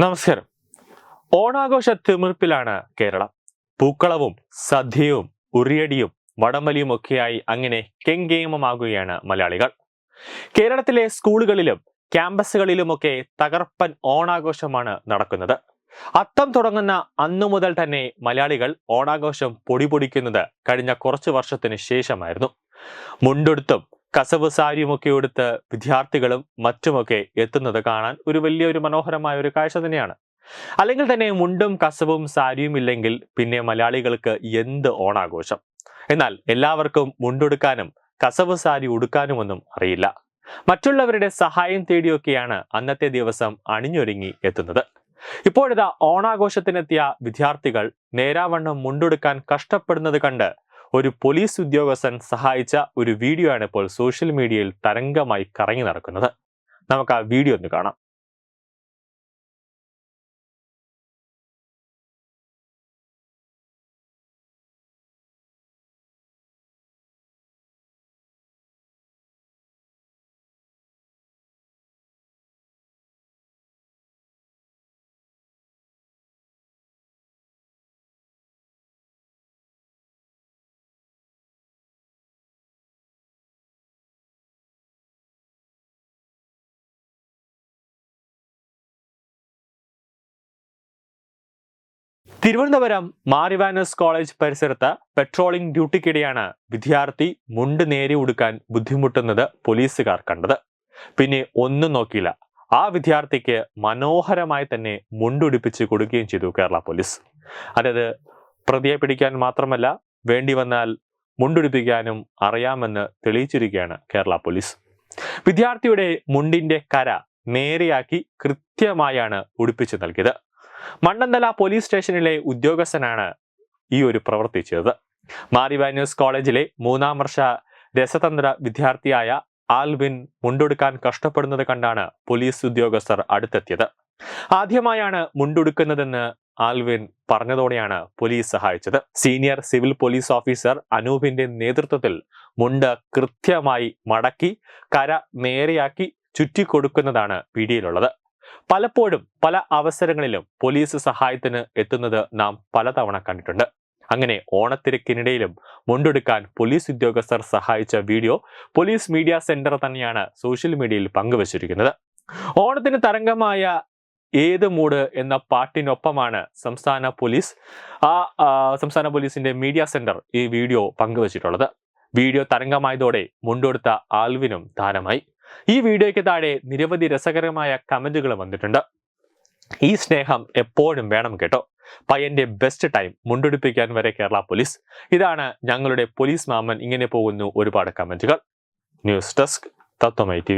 നമസ്കാരം. ഓണാഘോഷ തിമിർപ്പിലാണ് കേരളം. പൂക്കളവും സദ്യയും ഉറിയടിയും വടംവലിയും ഒക്കെയായി അങ്ങനെ കെങ്കേമമാകുകയാണ് മലയാളികൾ. കേരളത്തിലെ സ്കൂളുകളിലും ക്യാമ്പസുകളിലുമൊക്കെ തകർപ്പൻ ഓണാഘോഷമാണ് നടക്കുന്നത്. അത്തം തുടങ്ങുന്ന അന്നു മുതൽ തന്നെ മലയാളികൾ ഓണാഘോഷം പൊടിപൊടിക്കുന്നത് കഴിഞ്ഞ കുറച്ചു വർഷത്തിന് ശേഷമായിരുന്നു. മുണ്ടെടുത്തും കസവ് സാരിയുമൊക്കെ എടുത്ത് വിദ്യാർത്ഥികളും മറ്റുമൊക്കെ എത്തുന്നത് കാണാൻ ഒരു വലിയൊരു മനോഹരമായ ഒരു കാഴ്ച തന്നെയാണ്. അല്ലെങ്കിൽ തന്നെ മുണ്ടും കസവും സാരിയും ഇല്ലെങ്കിൽ പിന്നെ മലയാളികൾക്ക് എന്ത് ഓണാഘോഷം? എന്നാൽ എല്ലാവർക്കും മുണ്ടെടുക്കാനും കസവ് സാരി ഉടുക്കാനുമൊന്നും അറിയില്ല. മറ്റുള്ളവരുടെ സഹായം തേടിയൊക്കെയാണ് അന്നത്തെ ദിവസം അണിഞ്ഞൊരുങ്ങി എത്തുന്നത്. ഇപ്പോഴിതാ ഓണാഘോഷത്തിനെത്തിയ വിദ്യാർത്ഥികൾ നേരാവണ്ണം മുണ്ടെടുക്കാൻ കഷ്ടപ്പെടുന്നത് കണ്ട് ഒരു പോലീസ് ഉദ്യോഗസ്ഥൻ സഹായിച്ച ഒരു വീഡിയോ ആണ് ഇപ്പോൾ സോഷ്യൽ മീഡിയയിൽ തരംഗമായി കറങ്ങി നടക്കുന്നത്. നമുക്ക് ആ വീഡിയോ ഒന്ന് കാണാം. തിരുവനന്തപുരം മാരിവാനസ് കോളേജ് പരിസരത്ത് പെട്രോളിംഗ് ഡ്യൂട്ടിക്കിടെയാണ് വിദ്യാർത്ഥി മുണ്ട് നേരെ ഉടുക്കാൻ ബുദ്ധിമുട്ടുന്നത് പോലീസുകാർ കണ്ടത്. പിന്നെ ഒന്നും നോക്കിയില്ല. ആ വിദ്യാർത്ഥിക്ക് മനോഹരമായി തന്നെ മുണ്ടുടിപ്പിച്ച് കൊടുക്കുകയും ചെയ്തു കേരള പോലീസ്. അതായത് പ്രതിയെ പിടിക്കാൻ മാത്രമല്ല വേണ്ടി വന്നാൽ മുണ്ടുടിപ്പിക്കാനും അറിയാമെന്ന് തെളിയിച്ചിരിക്കുകയാണ് കേരള പോലീസ്. വിദ്യാർത്ഥിയുടെ മുണ്ടിന്റെ കര നേരെയാക്കി കൃത്യമായാണ് ഉടുപ്പിച്ചു നൽകിയത്. മണ്ണന്തല പോലീസ് സ്റ്റേഷനിലെ ഉദ്യോഗസ്ഥനാണ് ഈ ഒരു പ്രവൃത്തി ചെയ്തത്. മാരിവാന്യൂസ് കോളേജിലെ മൂന്നാം വർഷ രസതന്ത്ര വിദ്യാർത്ഥിയായ ആൽവിൻ മുണ്ടൊടുക്കാൻ കഷ്ടപ്പെടുന്നത് കണ്ടാണ് പോലീസ് ഉദ്യോഗസ്ഥർ അടുത്തെത്തിയത്. ആദ്യമായാണ് മുണ്ടുടുക്കുന്നതെന്ന് ആൽവിൻ പറഞ്ഞതോടെയാണ് പോലീസ് സഹായിച്ചത്. സീനിയർ സിവിൽ പോലീസ് ഓഫീസർ അനൂപിന്റെ നേതൃത്വത്തിൽ മുണ്ട് കൃത്യമായി മടക്കി കര നേരെയാക്കി ചുറ്റിക്കൊടുക്കുന്നതാണ് വീഡിയോയിലുള്ളത് പലപ്പോഴും പല അവസരങ്ങളിലും പോലീസ് സഹായത്തിന് എത്തുന്നത് നാം പലതവണ കണ്ടിട്ടുണ്ട്. അങ്ങനെ ഓണത്തിരക്കിനിടയിലും മുണ്ടെടുക്കാൻ പോലീസ് ഉദ്യോഗസ്ഥർ സഹായിച്ച വീഡിയോ പോലീസ് മീഡിയ സെന്റർ തന്നെയാണ് സോഷ്യൽ മീഡിയയിൽ പങ്കുവച്ചിരിക്കുന്നത്. ഓണത്തിന് തരംഗമായ ഏത് മൂഡ് എന്ന പാട്ടിനൊപ്പമാണ് സംസ്ഥാന പോലീസ് ആ, സംസ്ഥാന പോലീസിന്റെ മീഡിയ സെന്റർ ഈ വീഡിയോ പങ്കുവച്ചിട്ടുള്ളത്. വീഡിയോ തരംഗമായതോടെ മുണ്ടെടുത്ത ആൽവിനും താരമായി ഈ വീഡിയോയ്ക്ക് താഴെ നിരവധി രസകരമായ കമന്റുകൾ വന്നിട്ടുണ്ട്. ഈ സ്നേഹം എപ്പോഴും വേണം കേട്ടോ. പയ്യന്റെ ബെസ്റ്റ് ടൈം മുണ്ടെടുപ്പിക്കാൻ വരെ കേരള പോലീസ് ഇതാണ് ഞങ്ങളുടെ പോലീസ് മാമൻ ഇങ്ങനെ പോകുന്നു ഒരുപാട് കമന്റുകൾ. ന്യൂസ് ഡെസ്ക് തത്വമൈ ടി